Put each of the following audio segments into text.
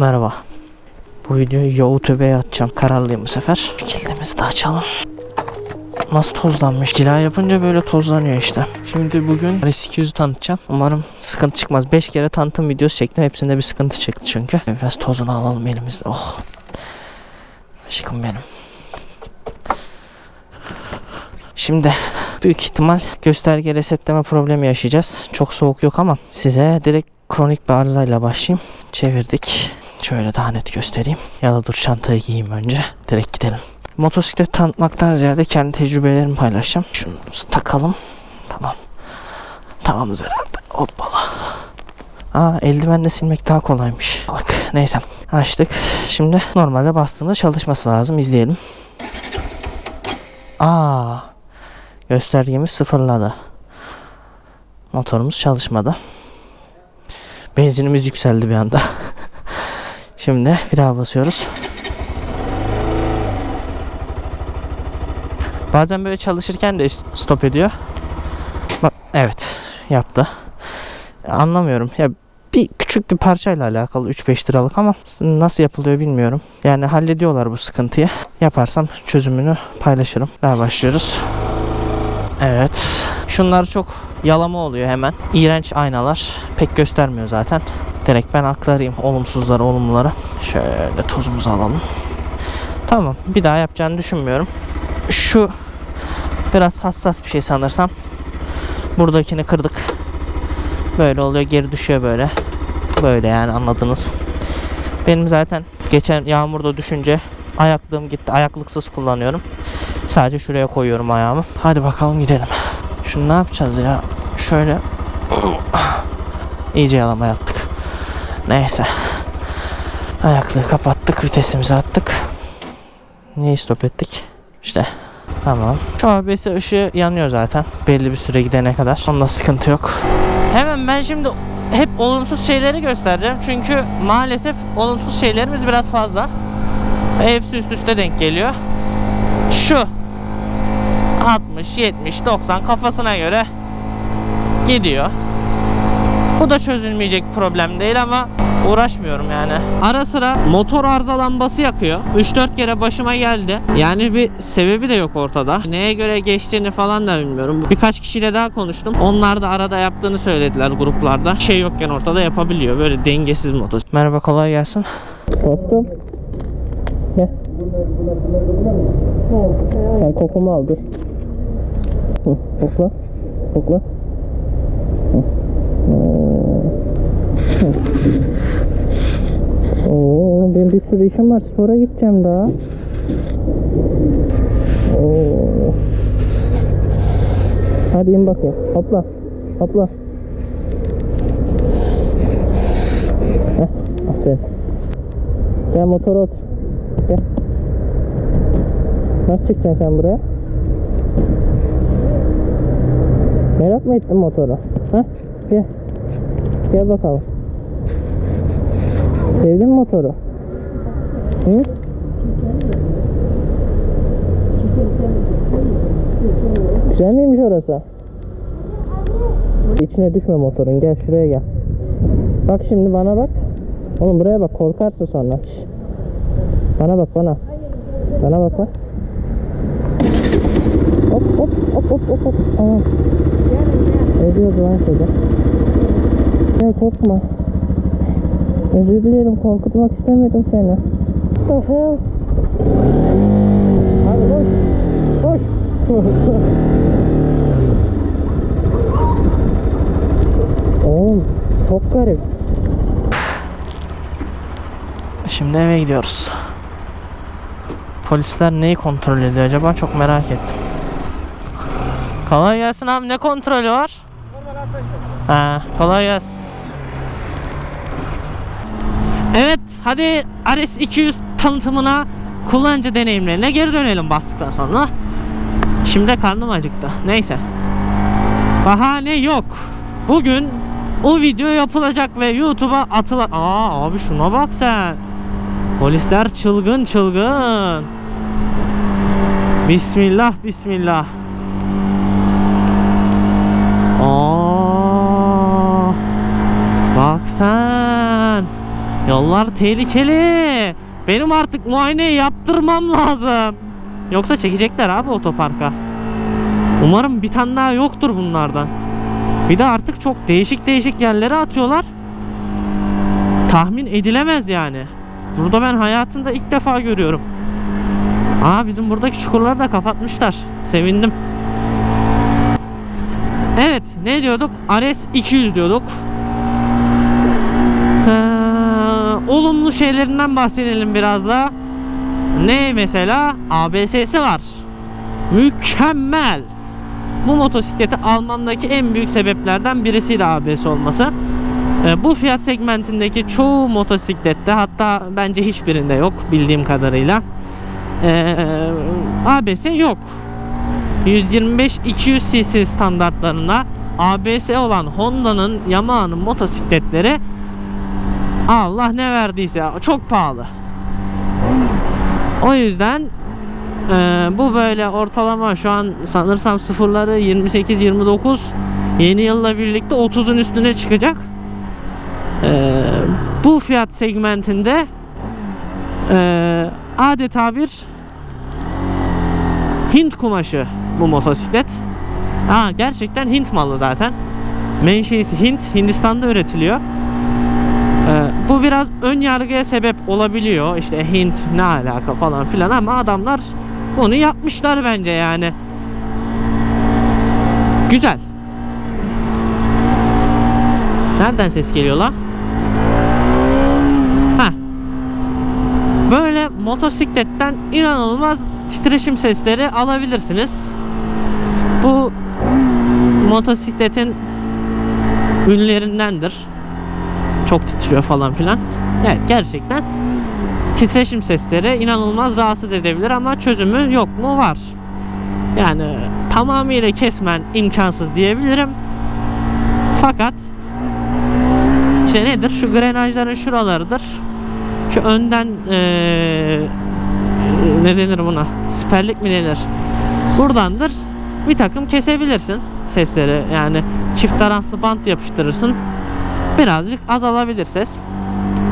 Merhaba. Bu videoyu YouTube'ya atacağım. Kararlıyım bu sefer. Kilidimizi de açalım. Nasıl tozlanmış? Cila yapınca böyle tozlanıyor işte. Şimdi bugün RS200'ü tanıtacağım. Umarım sıkıntı çıkmaz. 5 kere tanıtım videosu çektim. Hepsinde bir sıkıntı çıktı çünkü. Biraz tozunu alalım elimizde. Oh. Aşkım benim. Şimdi büyük ihtimal gösterge resetleme problemi yaşayacağız. Çok soğuk yok ama size direkt kronik bir arızayla başlayayım. Çevirdik. Şöyle daha net göstereyim. Ya da dur çantayı giyeyim önce. Direkt gidelim. Motosiklet tanıtmaktan ziyade kendi tecrübelerimi paylaşacağım. Şunu takalım. Tamam. Tamamız herhalde. Hoppala. Aa eldivenle silmek daha kolaymış. Bak neyse açtık. Şimdi normalde bastığımda çalışması lazım. İzleyelim. Aa göstergemiz sıfırladı. Motorumuz çalışmadı. Benzinimiz yükseldi bir anda. Şimdi bir daha basıyoruz. Bazen böyle çalışırken de stop ediyor. Bak evet yaptı. Anlamıyorum. Ya bir küçük bir parçayla alakalı 3-5 liralık ama nasıl yapılıyor bilmiyorum. Yani hallediyorlar bu sıkıntıyı. Yaparsam çözümünü paylaşırım. Daha başlıyoruz. Evet. Şunlar çok yalama oluyor hemen. İğrenç aynalar. Pek göstermiyor zaten. Direkt ben aktarayım olumsuzları olumluları. Şöyle tozumuzu alalım. Tamam. Bir daha yapacağını düşünmüyorum. Şu biraz hassas bir şey sanırsam. Buradakini kırdık. Böyle oluyor geri düşüyor böyle. Böyle yani anladınız. Benim zaten geçen yağmurda düşünce ayaklığım gitti. Ayaklıksız kullanıyorum. Sadece şuraya koyuyorum ayağımı. Hadi bakalım gidelim. Şunu ne yapacağız ya? Şöyle iyice yalama yaptık. Neyse. Ayaklığı kapattık. Vitesimizi attık. Niye stop ettik? İşte Tamam. Şu ABS ışığı yanıyor zaten. Belli bir süre gidene kadar. Onda sıkıntı yok. Hemen ben şimdi hep olumsuz şeyleri göstereceğim. Çünkü maalesef olumsuz şeylerimiz biraz fazla. Hepsi üst üste denk geliyor. Şu 60, 70, 90 kafasına göre gidiyor. Bu da çözülmeyecek problem değil ama uğraşmıyorum yani. Ara sıra motor arıza lambası yakıyor. 3-4 kere başıma geldi. Yani bir sebebi de yok ortada. Neye göre geçtiğini falan da bilmiyorum. Birkaç kişiyle daha konuştum. Onlar da arada yaptığını söylediler gruplarda. Şey yokken ortada yapabiliyor. Böyle dengesiz motor. Merhaba kolay gelsin. Dostum. Gel. Sen kokumu al dur. Hı, kokla. Kokla. Oo, benim bir sürü işim var. Spora gideceğim daha. Oo. Hadi in bakayım. Hopla. Hopla. Heh, aferin. Gel motora otur. Gel. Nasıl çıkacaksın sen buraya? Merak mı ettin motoru? Ha? Gel. Gel bakalım. Sevdin mi motoru? Hı? Güzel miymiş orası? İçine düşme motorun. Gel şuraya gel. Bak şimdi bana bak. Oğlum buraya bak korkarsın sonra. Şş. Bana bak bana. Bana bak bak. Hop hop hop hop hop hop. Aa. Ne diyordu lan çocuk? Ya korkma. Özür dilerim korkutmak istemedim seni. The hell? Hadi koş. Koş. Oğlum çok garip. Şimdi eve gidiyoruz. Polisler neyi kontrol ediyor acaba çok merak ettim. Kolay gelsin abi ne kontrolü var? Ha, kolay gelsin. Evet hadi Ares 200 tanıtımına kullanıcı deneyimlerine geri dönelim bastıktan sonra. Şimdi karnım acıktı. Neyse. Bahane yok. Bugün o video yapılacak ve YouTube'a atılacak. Aa abi şuna bak sen. Polisler çılgın çılgın. Bismillah bismillah. Aa, bak sen. Yollar tehlikeli. Benim artık muayene yaptırmam lazım. Yoksa çekecekler abi otoparka. Umarım bir tane daha yoktur bunlardan. Bir de artık çok değişik değişik yerlere atıyorlar. Tahmin edilemez yani. Burada ben hayatımda ilk defa görüyorum. Aa bizim buradaki çukurları da kapatmışlar. Sevindim. Evet ne diyorduk? Ares 200 diyorduk. Olumlu şeylerinden bahsedelim biraz da. Ne mesela? ABS'si var. Mükemmel. Bu motosikleti almamdaki en büyük sebeplerden birisiydi ABS olması. Ee, bu fiyat segmentindeki çoğu motosiklette hatta bence hiçbirinde yok bildiğim kadarıyla. Ee, ABS yok. 125-200 cc standartlarına ABS olan Honda'nın Yamaha'nın motosikletleri Allah ne verdiyse çok pahalı. O yüzden e, bu böyle ortalama şu an sanırsam sıfırları 28-29 yeni yılla birlikte 30'un üstüne çıkacak. E, bu fiyat segmentinde e, adeta bir Hint kumaşı bu motosiklet. Ha gerçekten Hint malı zaten. Menşeisi Hint, Hindistan'da üretiliyor. Ee, bu biraz ön yargıya sebep olabiliyor. İşte Hint ne alaka falan filan ama adamlar bunu yapmışlar bence yani. Güzel. Nereden ses geliyor lan? Heh. Böyle motosikletten inanılmaz titreşim sesleri alabilirsiniz. Bu motosikletin ünlerindendir. Çok titriyor falan filan. Evet gerçekten titreşim sesleri inanılmaz rahatsız edebilir ama çözümü yok mu? Var. Yani tamamıyla kesmen imkansız diyebilirim. Fakat işte nedir? Şu grenajların şuralarıdır. Şu önden eee ne denir buna? Siperlik mi denir? Buradandır. Bir takım kesebilirsin sesleri. Yani çift taraflı bant yapıştırırsın. Birazcık azalabilir ses.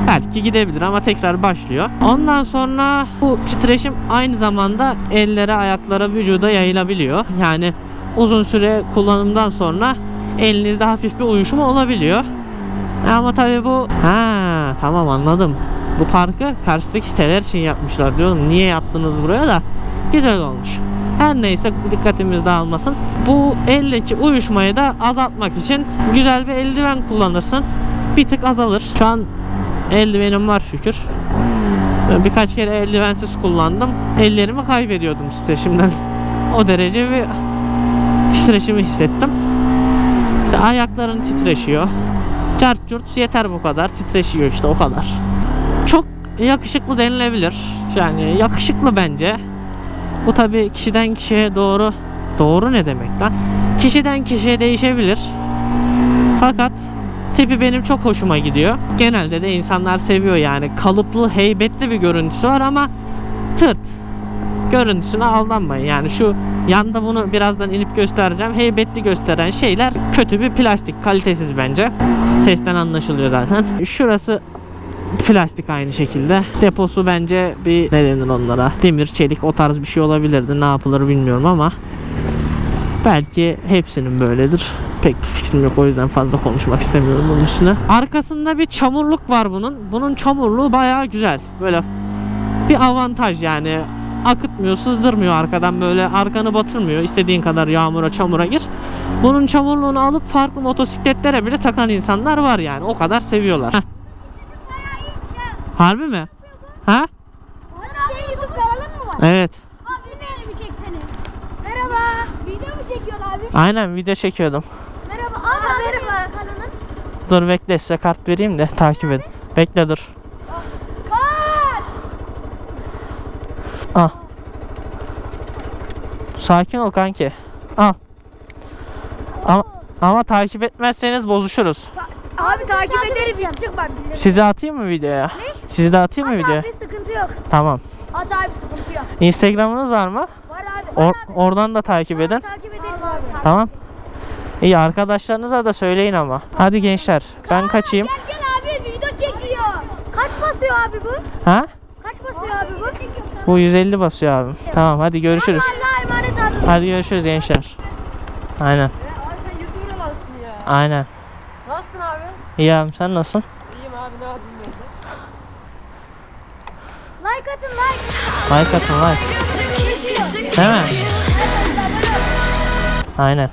Belki gidebilir ama tekrar başlıyor. Ondan sonra bu titreşim aynı zamanda ellere, ayaklara, vücuda yayılabiliyor. Yani uzun süre kullanımdan sonra elinizde hafif bir uyuşma olabiliyor. Ama tabii bu ha tamam anladım. Bu parkı karşıdaki siteler için yapmışlar diyorum. Niye yaptınız buraya da? Güzel olmuş. Her neyse dikkatimiz dağılmasın. Bu eldeki uyuşmayı da azaltmak için güzel bir eldiven kullanırsın. Bir tık azalır. Şu an eldivenim var şükür. Birkaç kere eldivensiz kullandım. Ellerimi kaybediyordum titreşimden. O derece bir titreşimi hissettim. İşte ayakların titreşiyor. Cart curt yeter bu kadar. Titreşiyor işte o kadar. Çok yakışıklı denilebilir. Yani yakışıklı bence. Bu tabi kişiden kişiye doğru doğru ne demek lan? Kişiden kişiye değişebilir. Fakat tipi benim çok hoşuma gidiyor. Genelde de insanlar seviyor yani. Kalıplı, heybetli bir görüntüsü var ama tırt. Görüntüsüne aldanmayın. Yani şu yanda bunu birazdan inip göstereceğim. Heybetli gösteren şeyler kötü bir plastik. Kalitesiz bence. Sesten anlaşılıyor zaten. Şurası plastik aynı şekilde. Deposu bence bir ne denir onlara? Demir, çelik o tarz bir şey olabilirdi. Ne yapılır bilmiyorum ama belki hepsinin böyledir. Pek bir fikrim yok o yüzden fazla konuşmak istemiyorum bunun üstüne. Arkasında bir çamurluk var bunun. Bunun çamurluğu bayağı güzel. Böyle bir avantaj yani. Akıtmıyor, sızdırmıyor arkadan böyle arkanı batırmıyor. İstediğin kadar yağmura, çamura gir. Bunun çamurluğunu alıp farklı motosikletlere bile takan insanlar var yani. O kadar seviyorlar. Heh. Harbi mi? Ha? Senin YouTube kanalın mı var? Evet. Abi nereye mi çek seni? Merhaba. Video mu çekiyorsun abi? Aynen video çekiyordum. Merhaba. Abi, merhaba. Kanalın? Dur bekle size kart vereyim de takip edin. Bekle dur. Kar. Al. Sakin ol kanki. Al. Ama, ama takip etmezseniz bozuşuruz. Abi takip ederim. Çık bak. Sizi atayım mı videoya? Ne? Sizi de atayım mı At videoya? abi sıkıntı yok. Tamam. At abi sıkıntı yok. Instagram'ınız var mı? Var abi. Or- oradan da takip edin. Takip ederiz abi. Tamam. İyi arkadaşlarınıza da söyleyin ama. Hadi gençler ben kaçayım. Gel gel abi video çekiyor. Kaç basıyor abi bu? Ha? Kaç basıyor abi bu? Bu 150 basıyor abim. Tamam hadi görüşürüz. Allah'a emanet abi. Hadi görüşürüz gençler. Aynen. Ya abi sen YouTuber olansın ya. Aynen. Nasılsın abi? İyi sen nasılsın? İyiyim abi ne yapayım ben de. Like atın like. Like atın like. Değil mi? Aynen.